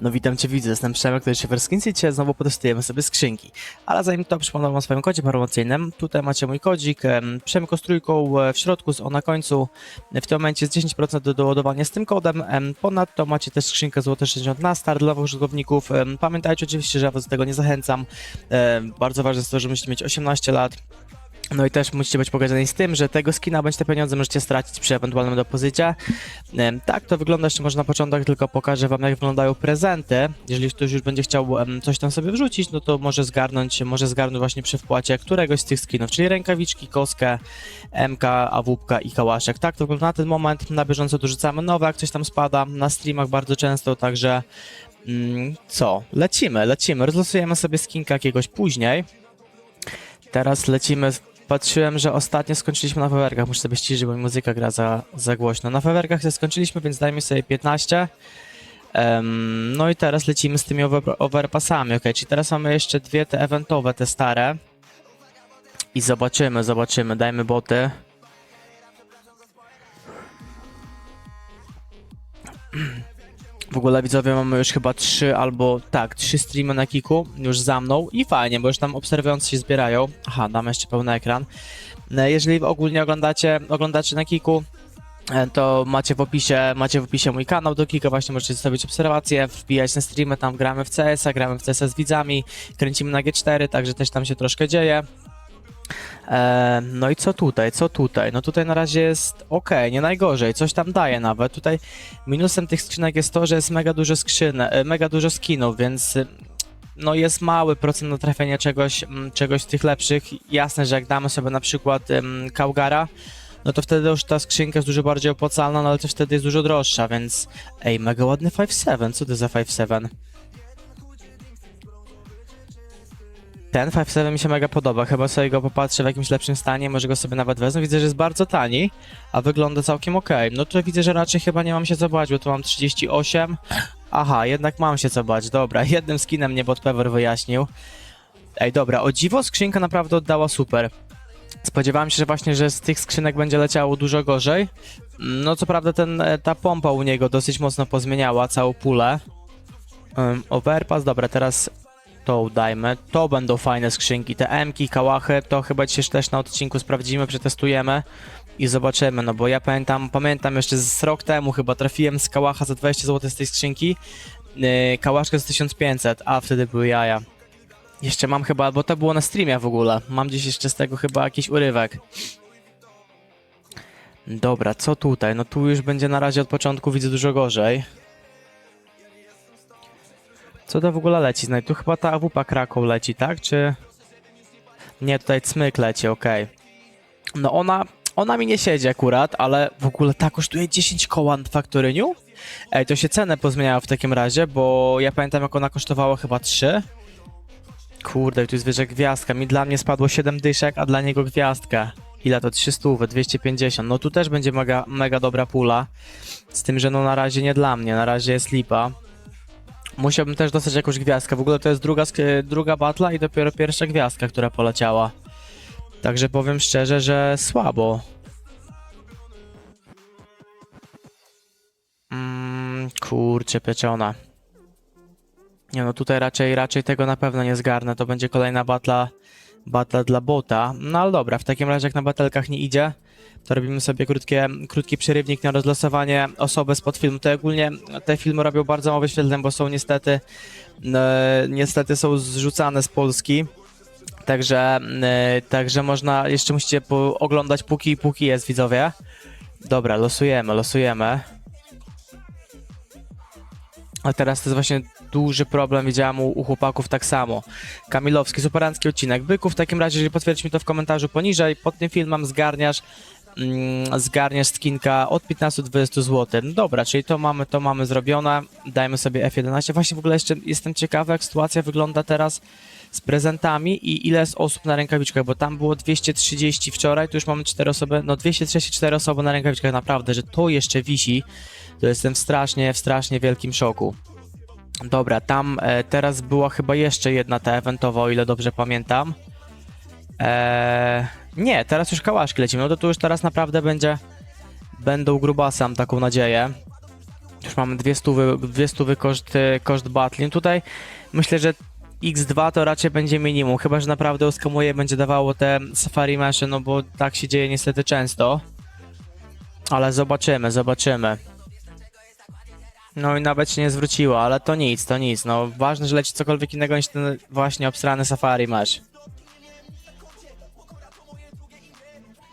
No witam Cię widzę, jestem Przemek, to jest Szyferskins i dzisiaj znowu potestujemy sobie skrzynki. Ale zanim to przypomnę o swoim kodzie promocyjnym. Tutaj macie mój kodzik, em, Przemek z trójką e, w środku, o na końcu. W tym momencie jest 10% do doładowania z tym kodem. Em, Ponadto macie też skrzynkę złote 60 na start dla użytkowników. Pamiętajcie oczywiście, że ja Was do tego nie zachęcam. Em, Bardzo ważne jest to, że musicie mieć 18 lat. No i też musicie być pogodzeni z tym, że tego skina bądź te pieniądze możecie stracić przy ewentualnym depozycie. Em, Tak to wygląda jeszcze może na początek, tylko pokażę wam jak wyglądają prezenty. Jeżeli ktoś już będzie chciał coś tam sobie wrzucić, no to może zgarnąć, może zgarnąć właśnie przy wpłacie któregoś z tych skinów, czyli rękawiczki, koskę, MK, AWP i kałaszek. Tak to wygląda na ten moment. Na bieżąco dorzucamy nowe, jak coś tam spada. Na streamach bardzo często, także mm, co? Lecimy, lecimy. Rozlosujemy sobie skinka jakiegoś później. Teraz lecimy Patrzyłem, że ostatnio skończyliśmy na fawerkach. Muszę sobie ściszyć, bo mi muzyka gra za, za głośno. Na fawerkach się skończyliśmy, więc dajmy sobie 15. Em, no i teraz lecimy z tymi over, overpassami. Ok, czyli teraz mamy jeszcze dwie te eventowe, te stare. I zobaczymy, zobaczymy. Dajmy boty. W ogóle widzowie mamy już chyba trzy albo tak, trzy streamy na Kiku już za mną i fajnie, bo już tam obserwujący się zbierają. Aha, dam jeszcze pełny ekran. E, Jeżeli ogólnie oglądacie, oglądacie na Kiku, e, to macie w opisie, macie w opisie mój kanał do Kika, właśnie możecie zostawić obserwacje, wbijać na streamy, tam gramy w CS-a, gramy w CS z widzami, kręcimy na G4, także też tam się troszkę dzieje. No i co tutaj, co tutaj? No tutaj na razie jest ok, nie najgorzej, coś tam daje nawet. Tutaj minusem tych skrzynek jest to, że jest mega dużo skrzynek, mega dużo skinów, więc y, no jest mały procent na trafienie czegoś, mm, czegoś z tych lepszych. Jasne, że jak damy sobie na przykład Kaugara, no to wtedy już ta skrzynka jest dużo bardziej opłacalna, no ale też wtedy jest dużo droższa, więc ej, mega ładny 5.7, co to za 5.7? Ten 5.7 mi się mega podoba, chyba sobie go popatrzę w jakimś lepszym stanie, może go sobie nawet wezmę. Widzę, że jest bardzo tani, a wygląda całkiem ok. No to widzę, że raczej chyba nie mam się co bać, bo tu mam 38. Aha, jednak mam się co bać, dobra, jednym skinem mnie Botpewer wyjaśnił. Ej, dobra, o dziwo skrzynka naprawdę oddała super. Spodziewałem się, że właśnie, że z tych skrzynek będzie leciało dużo gorzej. No co prawda ten, e, ta pompa u niego dosyć mocno pozmieniała całą pulę. Um, overpass, dobra, teraz to. To będą fajne skrzynki. Te M-ki, kałachy, to chyba dzisiaj też na odcinku sprawdzimy, przetestujemy i zobaczymy, no bo ja pamiętam, pamiętam jeszcze z rok temu chyba trafiłem z kałacha za 20 zł z tej skrzynki, yy, kałaszkę za 1500, a wtedy były jaja. Jeszcze mam chyba, bo to było na streamie w ogóle, mam gdzieś jeszcze z tego chyba jakiś urywek. Dobra, co tutaj? No tu już będzie na razie od początku widzę dużo gorzej. Co to w ogóle leci? Znaj, tu chyba ta AWP Krakow leci, tak? Czy... Nie, tutaj cmyk leci, okej. No ona, ona mi nie siedzi akurat, ale w ogóle ta kosztuje 10 koła w faktoryniu? Ej, to się cenę pozmieniało w takim razie, bo ja pamiętam jak ona kosztowała chyba 3. Kurde, tu jest wyżej gwiazdka. Mi dla mnie spadło 7 dyszek, a dla niego gwiazdka. Ile to? 300, 250. No tu też będzie mega, mega dobra pula. Z tym, że no na razie nie dla mnie, na razie jest lipa. Musiałbym też dostać jakąś gwiazdkę. W ogóle to jest druga, sk- druga batla i dopiero pierwsza gwiazdka, która poleciała. Także powiem szczerze, że słabo. Mm, kurczę, pieczona. Nie no, tutaj raczej, raczej tego na pewno nie zgarnę. To będzie kolejna batla, batla dla bota. No ale dobra, w takim razie jak na batelkach nie idzie, to robimy sobie krótkie, krótki przerywnik na rozlosowanie osoby spod filmu. To ogólnie te filmy robią bardzo mało wyświetleń, bo są niestety, e, niestety są zrzucane z Polski. Także, e, także można, jeszcze musicie po, oglądać póki, póki jest widzowie. Dobra, losujemy, losujemy. A teraz to jest właśnie duży problem, widziałem u, u chłopaków tak samo. Kamilowski, superancki odcinek. Byku, w takim razie, jeżeli potwierdź mi to w komentarzu poniżej, pod tym filmem zgarniasz mm, zgarniasz skinka od 15 do 20 zł. No dobra, czyli to mamy, to mamy zrobione. Dajmy sobie F11. Właśnie w ogóle jeszcze jestem ciekawy, jak sytuacja wygląda teraz z prezentami i ile jest osób na rękawiczkach, bo tam było 230 wczoraj, tu już mamy 4 osoby, no 234 osoby na rękawiczkach, naprawdę, że to jeszcze wisi, to jestem w strasznie, w strasznie wielkim szoku. Dobra, tam e, teraz była chyba jeszcze jedna ta eventowa, o ile dobrze pamiętam. Eee, nie, teraz już kałaszki lecimy, no to tu już teraz naprawdę będzie, będą grubasy, mam taką nadzieję. Już mamy dwie stówy, dwie stówy koszt, e, koszt battling. Tutaj myślę, że X2 to raczej będzie minimum, chyba że naprawdę oskamuje będzie dawało te Safari Mesze, no bo tak się dzieje niestety często. Ale zobaczymy, zobaczymy. No i nawet się nie zwróciło, ale to nic, to nic. No ważne, że leci cokolwiek innego niż ten właśnie obsrany Safari Mesh.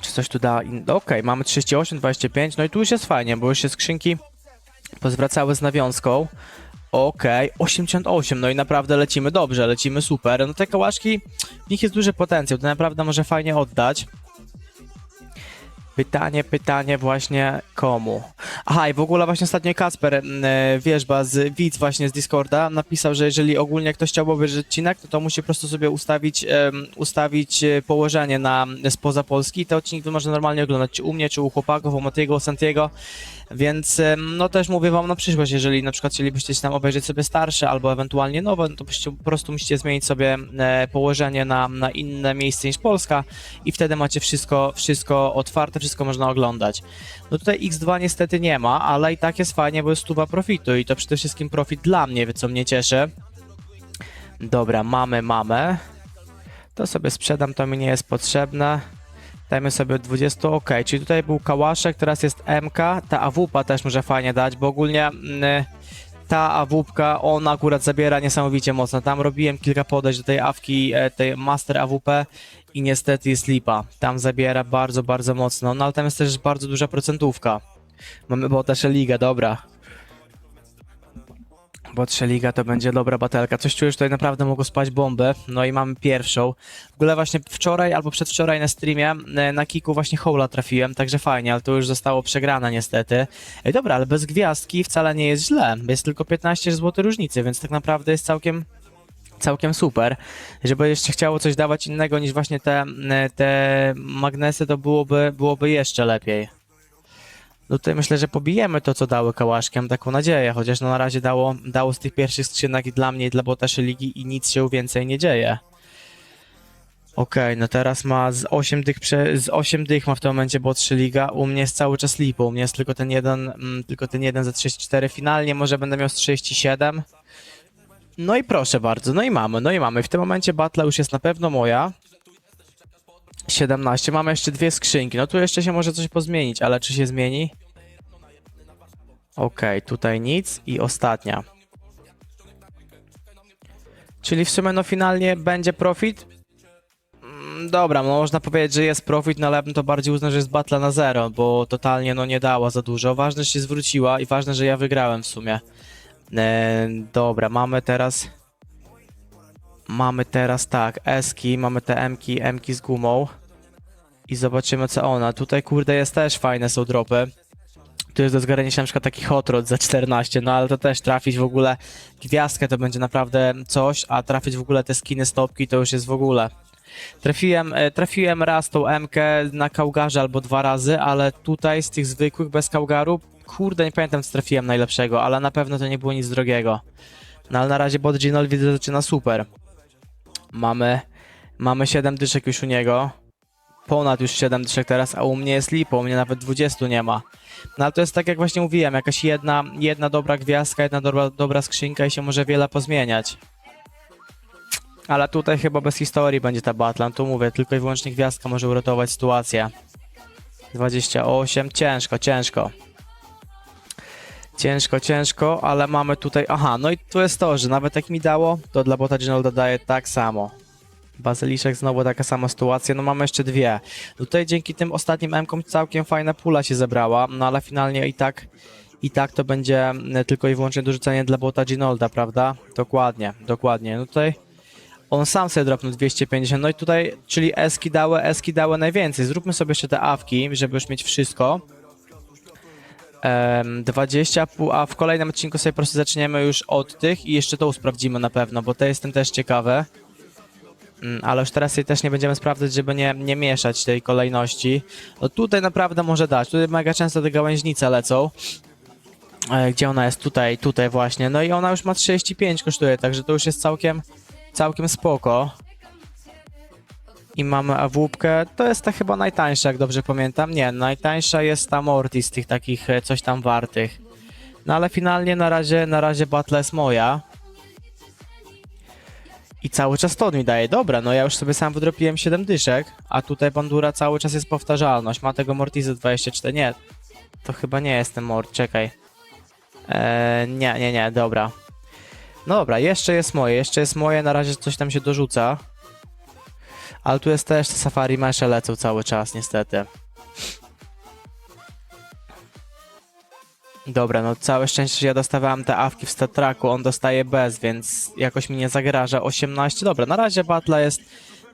Czy coś tu da? in- Okej, mamy 38, 25, no i tu już jest fajnie, bo już się skrzynki pozwracały z nawiązką. Okej, 88, no i naprawdę lecimy dobrze, lecimy super. No te kałaszki, w nich jest duży potencjał, to naprawdę może fajnie oddać. Pytanie, pytanie właśnie komu? Aha, i w ogóle właśnie ostatnio Kasper, e, wierzba z widz właśnie z Discorda, napisał, że jeżeli ogólnie ktoś chciałby obejrzeć odcinek, to, to musi po prostu sobie ustawić, ustawić e, położenie na spoza Polski i te odcinki można normalnie oglądać, czy u mnie, czy u chłopaków, u Matiego, u Santiego, więc no też mówię wam na przyszłość, jeżeli na przykład chcielibyście się tam obejrzeć sobie starsze albo ewentualnie nowe, no to po prostu musicie zmienić sobie e, położenie na, na inne miejsce niż Polska i wtedy macie wszystko, wszystko otwarte, wszystko można oglądać. No tutaj X2 niestety nie ma, ale i tak jest fajnie, bo jest stuwa profitu i to przede wszystkim profit dla mnie, co mnie cieszy. Dobra, mamy, mamy. To sobie sprzedam, to mi nie jest potrzebne. Dajmy sobie 20, ok, czyli tutaj był kałaszek, teraz jest MK, ta AWP też może fajnie dać, bo ogólnie mm, ta AWP, ona akurat zabiera niesamowicie mocno. Tam robiłem kilka podejść do tej awki, e, tej Master AWP i niestety jest lipa. Tam zabiera bardzo, bardzo mocno, no ale tam jest też bardzo duża procentówka. Mamy Botasze Liga, dobra. Botasze Liga to będzie dobra batelka. Coś czuję, że tutaj naprawdę mogą spać bomby. No i mamy pierwszą. W ogóle właśnie wczoraj albo przedwczoraj na streamie e, na kiku właśnie Hola trafiłem, także fajnie, ale to już zostało przegrane niestety. Ej, dobra, ale bez gwiazdki wcale nie jest źle. Jest tylko 15 zł różnicy, więc tak naprawdę jest całkiem całkiem super. Żeby jeszcze chciało coś dawać innego niż właśnie te, e, te magnesy, to byłoby, byłoby jeszcze lepiej. No tutaj myślę, że pobijemy to, co dały kałaszki, mam taką nadzieję, chociaż no na razie dało, dało z tych pierwszych skrzynek i dla mnie, i dla Botaszy Ligi i nic się więcej nie dzieje. Okej, no teraz ma z 8 dych, prze, z 8 dych ma w tym momencie bot 3 liga, u mnie jest cały czas lipo, u mnie jest tylko ten jeden, mm, tylko ten jeden za 34, finalnie może będę miał z 37. No i proszę bardzo, no i mamy, no i mamy. W tym momencie battle już jest na pewno moja. 17, mamy jeszcze dwie skrzynki. No tu jeszcze się może coś pozmienić, ale czy się zmieni? Okej, tutaj nic i ostatnia. Czyli w sumie no finalnie będzie profit? Mm, Dobra, no można powiedzieć, że jest profit, no ale bym to bardziej uznał, że jest battle na zero, bo totalnie no nie dała za dużo. Ważne, że się zwróciła i ważne, że ja wygrałem w sumie. E, dobra, mamy teraz. Mamy teraz tak, Eski, mamy te Mki, Mki z gumą. I zobaczymy co ona. Tutaj kurde jest też fajne są dropy. Tu jest do zgarnięcia na przykład taki hot rod za 14, no ale to też trafić w ogóle gwiazdkę to będzie naprawdę coś, a trafić w ogóle te skiny stopki to już jest w ogóle. Trafiłem, e, trafiłem raz tą MK na Kaugarze albo dwa razy, ale tutaj z tych zwykłych bez Kaugaru, kurde nie pamiętam co trafiłem najlepszego, ale na pewno to nie było nic drogiego. No ale na razie bot Ginol widzę zaczyna super. Mamy, mamy 7 dyszek już u niego. Ponad już 7 dyszek teraz, a u mnie jest lipo, u mnie nawet 20 nie ma. No ale to jest tak jak właśnie mówiłem, jakaś jedna, jedna dobra gwiazdka, jedna dobra, dobra skrzynka i się może wiele pozmieniać. Ale tutaj chyba bez historii będzie ta battle, tu mówię, tylko i wyłącznie gwiazdka może uratować sytuację. 28, ciężko, ciężko. Ciężko, ciężko, ale mamy tutaj... Aha, no i tu jest to, że nawet jak mi dało, to dla bota Ginolda daje tak samo. Bazyliszek znowu taka sama sytuacja, no mamy jeszcze dwie. Tutaj dzięki tym ostatnim M-kom całkiem fajna pula się zebrała, no ale finalnie i tak i tak to będzie mm, tylko i wyłącznie dorzucenie dla bota Ginolda, prawda? Dokładnie, dokładnie. No tutaj on sam sobie dropnął 250, no i tutaj, czyli eski dały, eski dały najwięcej. Zróbmy sobie jeszcze te awki, żeby już mieć wszystko. Em, 20, pół- a w kolejnym odcinku sobie po prostu zaczniemy już od tych i jeszcze to sprawdzimy na pewno, bo to jestem też ciekawy. Mm, Ale już teraz jej też nie będziemy sprawdzać, żeby nie, nie mieszać tej kolejności. No tutaj naprawdę może dać. Tutaj mega często te gałęźnice lecą. E, Gdzie ona jest? Tutaj, tutaj właśnie. No i ona już ma 35 kosztuje, także to już jest całkiem, całkiem spoko. I mamy awupkę. To jest ta chyba najtańsza, jak dobrze pamiętam. Nie, najtańsza jest ta Mortis z tych takich e, coś tam wartych. No ale finalnie na razie, na razie battle jest moja. I cały czas to mi daje. Dobra, no ja już sobie sam wydropiłem 7 dyszek, a tutaj bandura cały czas jest powtarzalność. Ma tego Mortizy 24. Nie, to chyba nie jest ten Mort, czekaj. Eee, nie, nie, nie, dobra. No dobra, jeszcze jest moje, jeszcze jest moje, na razie coś tam się dorzuca. Ale tu jest też te Safari Mesze lecą cały czas, niestety. Dobra, no całe szczęście, że ja dostawałem te awki w stat tracku, on dostaje bez, więc jakoś mi nie zagraża. 18, dobra, na razie Batla jest,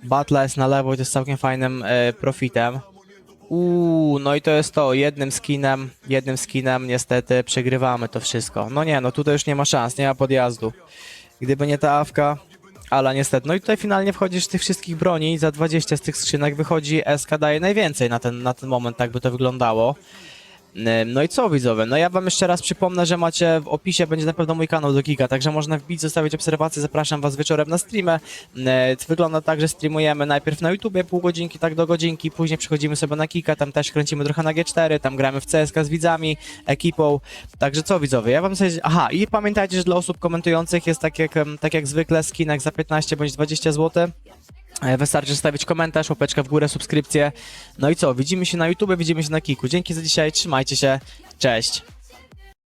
Batla jest na lewo i to jest całkiem fajnym e, profitem. Uuu, no i to jest to, jednym skinem, jednym skinem niestety przegrywamy to wszystko. No nie, no tutaj już nie ma szans, nie ma podjazdu. Gdyby nie ta awka, ale niestety. No i tutaj finalnie wchodzisz z tych wszystkich broni, za 20 z tych skrzynek wychodzi SK daje najwięcej na ten, na ten moment, tak by to wyglądało. Ym, No i co widzowie, no ja wam jeszcze raz przypomnę, że macie w opisie będzie na pewno mój kanał do Giga, także można wbić, zostawić obserwacje, zapraszam was wieczorem na streamę. Yy, Wygląda tak, że streamujemy najpierw na YouTubie pół godzinki, tak do godzinki, później przechodzimy sobie na Kika, tam też kręcimy trochę na G4, tam gramy w CSK z widzami, ekipą, także co widzowie, ja wam sobie... Aha, i pamiętajcie, że dla osób komentujących jest tak jak, tak jak zwykle skinek za 15 bądź 20 zł. E, Wystarczy zostawić komentarz, łapeczkę w górę, subskrypcję. No i co, widzimy się na YouTube, widzimy się na Kiku. Dzięki za dzisiaj, trzymajcie się, cześć!